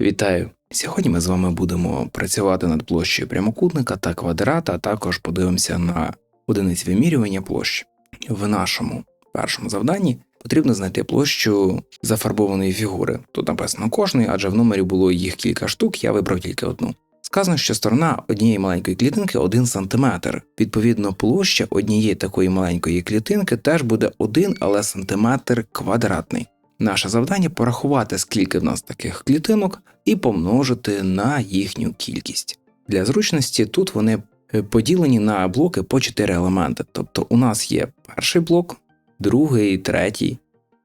Вітаю! Сьогодні ми з вами будемо працювати над площею прямокутника та квадрата, а також подивимося на одиниць вимірювання площі. В нашому першому завданні потрібно знайти площу зафарбованої фігури. Тут написано кожний, адже в номері було їх кілька штук, я вибрав тільки одну. Сказано, що сторона однієї маленької клітинки 1 см. Відповідно, площа однієї такої маленької клітинки теж буде 1, але сантиметр квадратний. Наше завдання порахувати, скільки в нас таких клітинок, і помножити на їхню кількість. Для зручності тут вони е, поділені на блоки по 4 елементи. Тобто у нас є перший блок, другий, третій,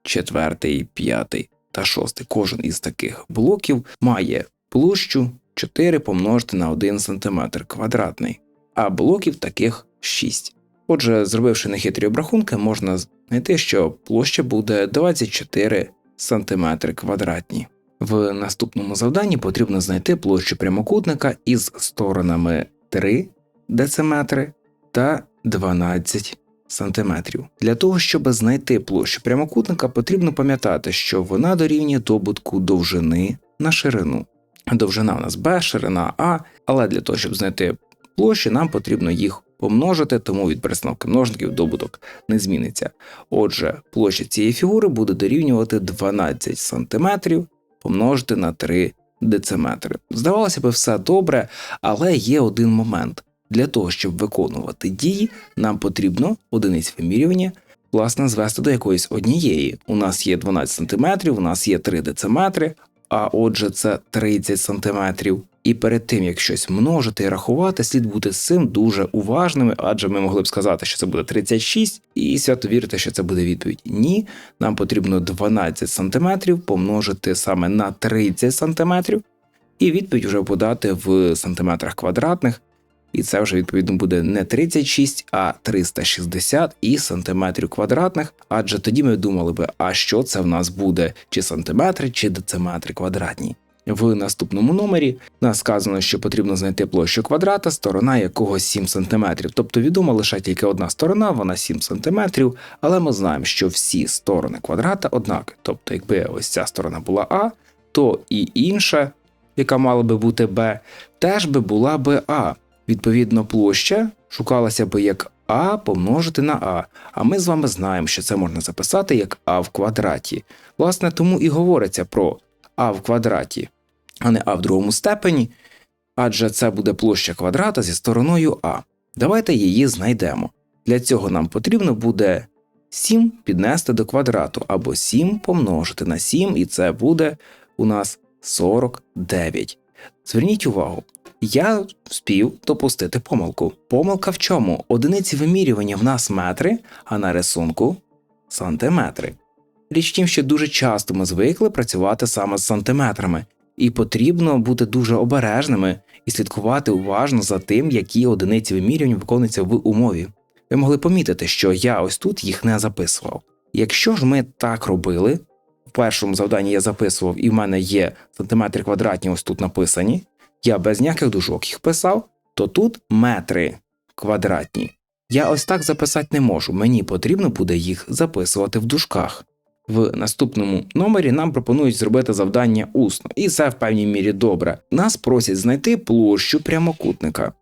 четвертий, п'ятий та шостий. Кожен із таких блоків має площу 4 помножити на 1 см квадратний, а блоків таких 6. Отже, зробивши нехитрі обрахунки, можна знайти, що площа буде 24 см квадратні. В наступному завданні потрібно знайти площу прямокутника із сторонами 3 дециметри та 12 см. Для того, щоб знайти площу прямокутника, потрібно пам'ятати, що вона дорівнює добутку довжини на ширину. Довжина у нас Б, ширина А, але для того, щоб знайти площі, нам потрібно їх помножити, тому від перестановки множників добуток не зміниться. Отже, площа цієї фігури буде дорівнювати 12 см помножити на 3 дециметри. Здавалося б, все добре, але є один момент. Для того, щоб виконувати дії, нам потрібно одиниць вимірювання власне звести до якоїсь однієї. У нас є 12 см, у нас є 3 дециметри, а отже, це 30 см. І перед тим як щось множити і рахувати, слід бути з цим дуже уважними, адже ми могли б сказати, що це буде 36, і свято вірити, що це буде відповідь. Ні, нам потрібно 12 см помножити саме на 30 см, і відповідь вже подати в сантиметрах квадратних. І це вже відповідно буде не 36, а 360 і сантиметрів квадратних. Адже тоді ми думали би, а що це в нас буде, чи сантиметри, чи дециметри квадратні. В наступному номері нас сказано, що потрібно знайти площу квадрата, сторона якого 7 см. Тобто відома лише тільки одна сторона, вона 7 см, але ми знаємо, що всі сторони квадрата однакові. Тобто, якби ось ця сторона була А, то і інша, яка мала би бути Б, теж би була би А. Відповідно, площа шукалася би як А помножити на А. А ми з вами знаємо, що це можна записати як А в квадраті. Власне, тому і говориться про А в квадраті, а не А в другому степені, адже це буде площа квадрата зі стороною А. Давайте її знайдемо. Для цього нам потрібно буде 7 піднести до квадрату, або 7 помножити на 7, і це буде у нас 49. Зверніть увагу, я спів допустити помилку. Помилка в чому? Одиниці вимірювання в нас метри, а на рисунку сантиметри. Річ в тім, що дуже часто ми звикли працювати саме з сантиметрами, і потрібно бути дуже обережними і слідкувати уважно за тим, які одиниці вимірювання виконуються в умові. Ви могли помітити, що я ось тут їх не записував. Якщо ж ми так робили, в першому завданні я записував, і в мене є сантиметри квадратні ось тут написані, я без ніяких дужок їх писав, то тут метри квадратні. Я ось так записати не можу, мені потрібно буде їх записувати в дужках. В наступному номері нам пропонують зробити завдання усно, і це в певній мірі добре. Нас просять знайти площу прямокутника.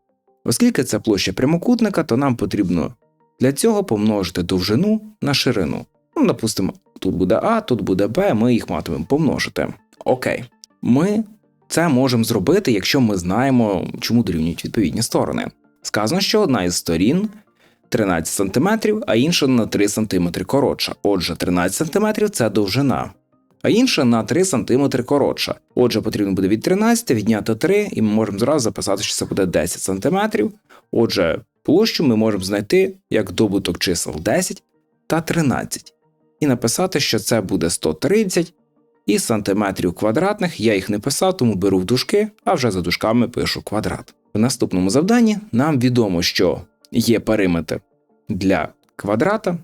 Оскільки це площа прямокутника, то нам потрібно для цього помножити довжину на ширину. Ну, допустимо, тут буде А, тут буде Б, ми їх матимемо помножити. Окей. Ми це можемо зробити, якщо ми знаємо, чому дорівнюють відповідні сторони. Сказано, що одна із сторін 13 см, а інша на 3 см коротша. Отже, 13 см це довжина, а інша на 3 см коротша. Отже, потрібно буде від 13 відняти 3, і ми можемо зразу записати, що це буде 10 см. Отже, площу ми можемо знайти як добуток чисел 10 та 13. І написати, що це буде 130 і сантиметрів квадратних я їх не писав, тому беру в дужки, а вже за дужками пишу квадрат. В наступному завданні нам відомо, що є периметр для квадрата,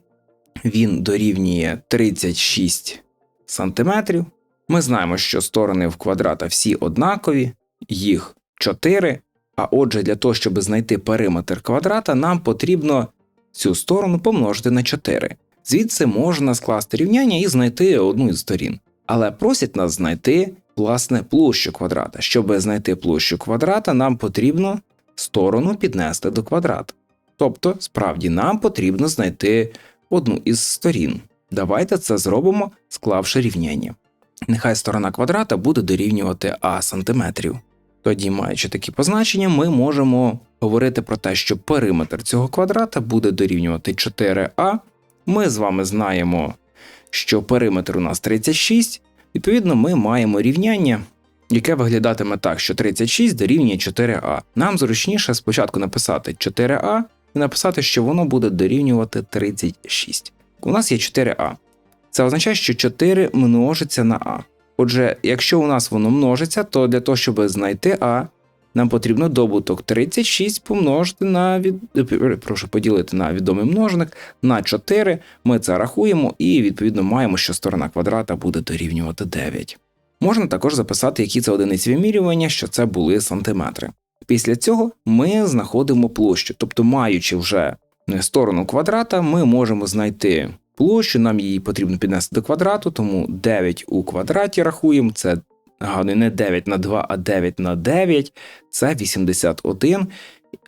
він дорівнює 36 сантиметрів. Ми знаємо, що сторони в квадрата всі однакові, їх 4. А отже, для того, щоб знайти периметр квадрата, нам потрібно цю сторону помножити на 4. Звідси можна скласти рівняння і знайти одну із сторін але просять нас знайти власне площу квадрата. Щоб знайти площу квадрата, нам потрібно сторону піднести до квадрата. Тобто, справді, нам потрібно знайти одну із сторін. Давайте це зробимо, склавши рівняння. Нехай сторона квадрата буде дорівнювати а сантиметрів. Тоді, маючи такі позначення, ми можемо говорити про те, що периметр цього квадрата буде дорівнювати 4а. Ми з вами знаємо, що периметр у нас 36, відповідно, ми маємо рівняння, яке виглядатиме так, що 36 дорівнює 4а. Нам зручніше спочатку написати 4а і написати, що воно буде дорівнювати 36. У нас є 4а. Це означає, що 4 множиться на а. Отже, якщо у нас воно множиться, то для того, щоб знайти а, нам потрібно добуток 36 помножити на від... е, прошу поділити на відомий множник на 4. Ми це рахуємо і відповідно маємо, що сторона квадрата буде дорівнювати 9. Можна також записати, які це одиниці вимірювання, що це були сантиметри. Після цього ми знаходимо площу, тобто, маючи вже сторону квадрата, ми можемо знайти площу, нам її потрібно піднести до квадрату, тому 9 у квадраті рахуємо, це нагадую, не 9 на 2, а 9 на 9, це 81.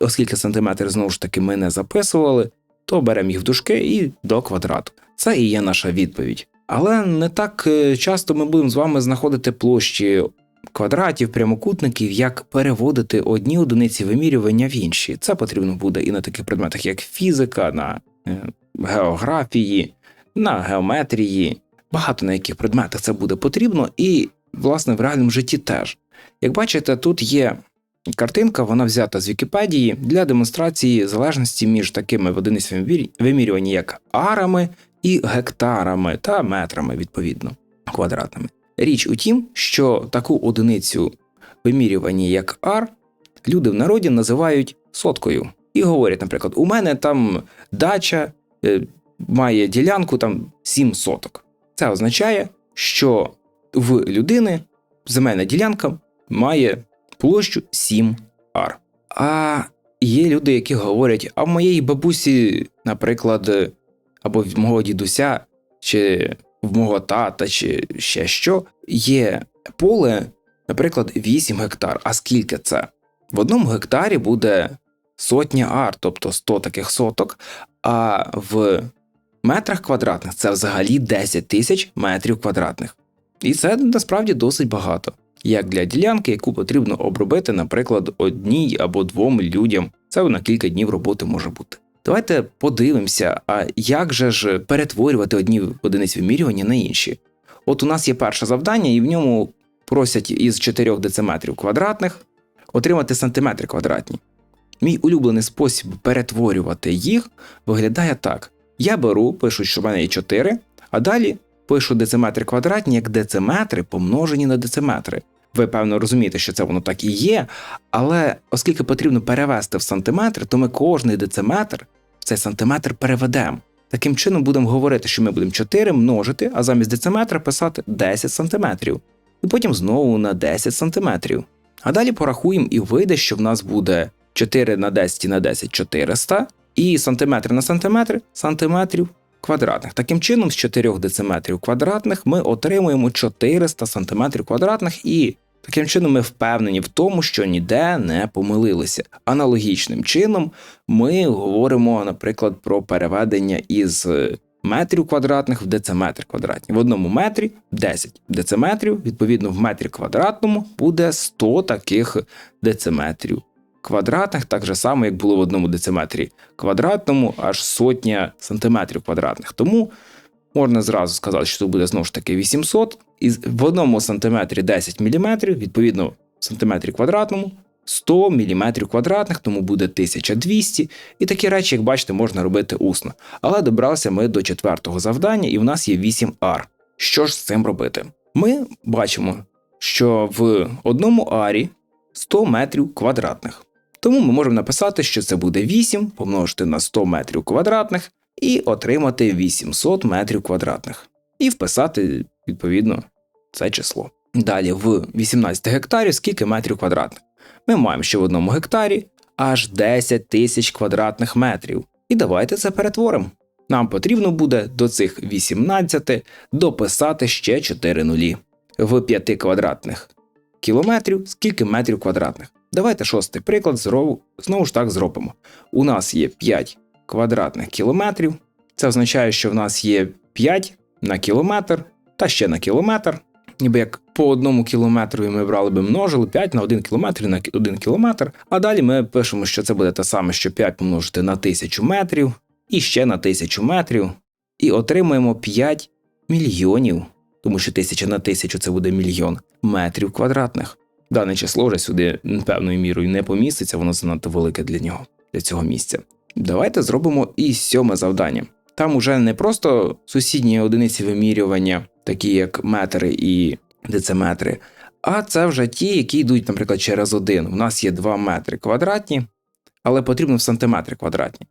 Оскільки сантиметр знову ж таки ми не записували, то беремо їх в дужки і до квадрату. Це і є наша відповідь. Але не так е, часто ми будемо з вами знаходити площі квадратів, прямокутників, як переводити одні одиниці вимірювання в інші. Це потрібно буде і на таких предметах, як фізика, на е, географії, на геометрії. Багато на яких предметах це буде потрібно, і, власне, в реальному житті теж. Як бачите, тут є картинка, вона взята з Вікіпедії для демонстрації залежності між такими в одиницями вимірювання, як арами і гектарами та метрами, відповідно, квадратними. Річ у тім, що таку одиницю вимірювання, як ар, люди в народі називають соткою. І говорять, наприклад, у мене там дача е, має ділянку там 7 соток. Це означає, що в людини земельна ділянка має площу 7 ар. А є люди, які говорять, а в моєї бабусі, наприклад, або в мого дідуся, чи в мого тата, чи ще що, є поле, наприклад, 8 гектар. А скільки це? В одному гектарі буде сотня ар, тобто 100 таких соток, а в метрах квадратних це взагалі 10 тисяч метрів квадратних. І це насправді досить багато, як для ділянки, яку потрібно обробити, наприклад, одній або двом людям. Це на кілька днів роботи може бути. Давайте подивимося, а як же ж перетворювати одні одиниці вимірювання на інші. От у нас є перше завдання, і в ньому просять із 4 дециметрів квадратних отримати сантиметри квадратні. Мій улюблений спосіб перетворювати їх виглядає так: я беру, пишу, що в мене є 4, а далі пишу дециметри квадратні як дециметри помножені на дециметри. Ви певно розумієте, що це воно так і є, але оскільки потрібно перевести в сантиметри, то ми кожний дециметр в цей сантиметр переведемо. Таким чином будемо говорити, що ми будемо 4 множити, а замість дециметра писати 10 сантиметрів. І потім знову на 10 сантиметрів. А далі порахуємо і вийде, що в нас буде 4 на 10 на 10 400, і сантиметр на сантиметр сантиметрів квадратних. Таким чином, з 4 дециметрів квадратних ми отримуємо 400 сантиметрів квадратних, і таким чином ми впевнені в тому, що ніде не помилилися. Аналогічним чином ми говоримо, наприклад, про переведення із метрів квадратних в дециметр квадратні. В одному метрі 10 дециметрів, відповідно, в метрі квадратному буде 100 таких дециметрів квадратних, так же само, як було в одному дециметрі квадратному, аж сотня сантиметрів квадратних. Тому можна зразу сказати, що це буде знову ж таки 800, і в одному сантиметрі 10 мм, відповідно, в сантиметрі квадратному 100 мм квадратних, тому буде 1200. І такі речі, як бачите, можна робити усно. Але добралися ми до четвертого завдання, і в нас є 8 ар. Що ж з цим робити? Ми бачимо, що в одному арі 100 метрів квадратних. Тому ми можемо написати, що це буде 8 помножити на 100 метрів квадратних і отримати 800 метрів квадратних. І вписати, відповідно, це число. Далі в 18 гектарів скільки метрів квадратних. Ми маємо, що в одному гектарі аж 10 тисяч квадратних метрів. І давайте це перетворимо. Нам потрібно буде до цих 18 дописати ще 4 нулі. в 5 квадратних кілометрів, скільки метрів квадратних. Давайте шостий приклад знову, ж так зробимо. У нас є 5 квадратних кілометрів. Це означає, що в нас є 5 на кілометр та ще на кілометр. Ніби як по одному кілометру ми брали би множили 5 на 1 кілометр на 1 кілометр. А далі ми пишемо, що це буде те саме, що 5 помножити на 1000 метрів і ще на 1000 метрів. І отримуємо 5 мільйонів, тому що 1000 на 1000 це буде мільйон метрів квадратних. Дане число вже сюди певною мірою не поміститься, воно занадто велике для нього, для цього місця. Давайте зробимо і сьоме завдання. Там уже не просто сусідні одиниці вимірювання, такі як метри і дециметри, а це вже ті, які йдуть, наприклад, через один. У нас є 2 метри квадратні, але потрібно в сантиметри квадратні.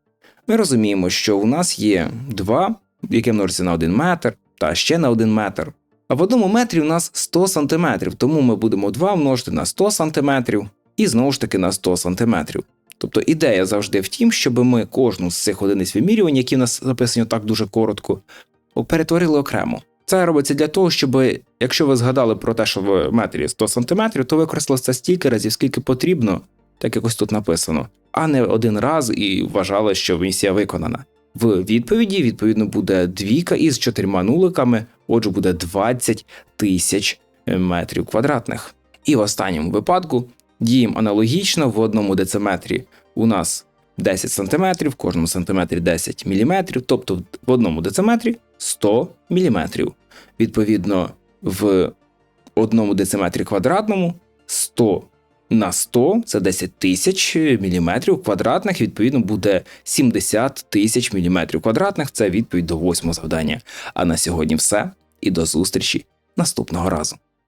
Ми розуміємо, що у нас є 2, яке множиться на 1 метр, та ще на 1 метр. А в одному метрі у нас 100 см, тому ми будемо 2 множити на 100 см і знову ж таки на 100 см. Тобто ідея завжди в тім, щоб ми кожну з цих одиниць вимірювань, які в нас записані так дуже коротко, перетворили окремо. Це робиться для того, щоб, якщо ви згадали про те, що в метрі 100 см, то використали це стільки разів, скільки потрібно, так якось тут написано, а не один раз і вважали, що місія виконана. В відповіді, відповідно, буде двійка із чотирма нуликами, отже, буде 20 тисяч метрів квадратних. І в останньому випадку діємо аналогічно в одному дециметрі у нас 10 см, в кожному сантиметрі 10 мм, тобто в одному дециметрі 100 мм. Відповідно, в одному дециметрі квадратному 100 на 100 це 10 тисяч міліметрів квадратних, відповідно, буде 70 тисяч міліметрів квадратних. Це відповідь до восьмого завдання. А на сьогодні все і до зустрічі наступного разу.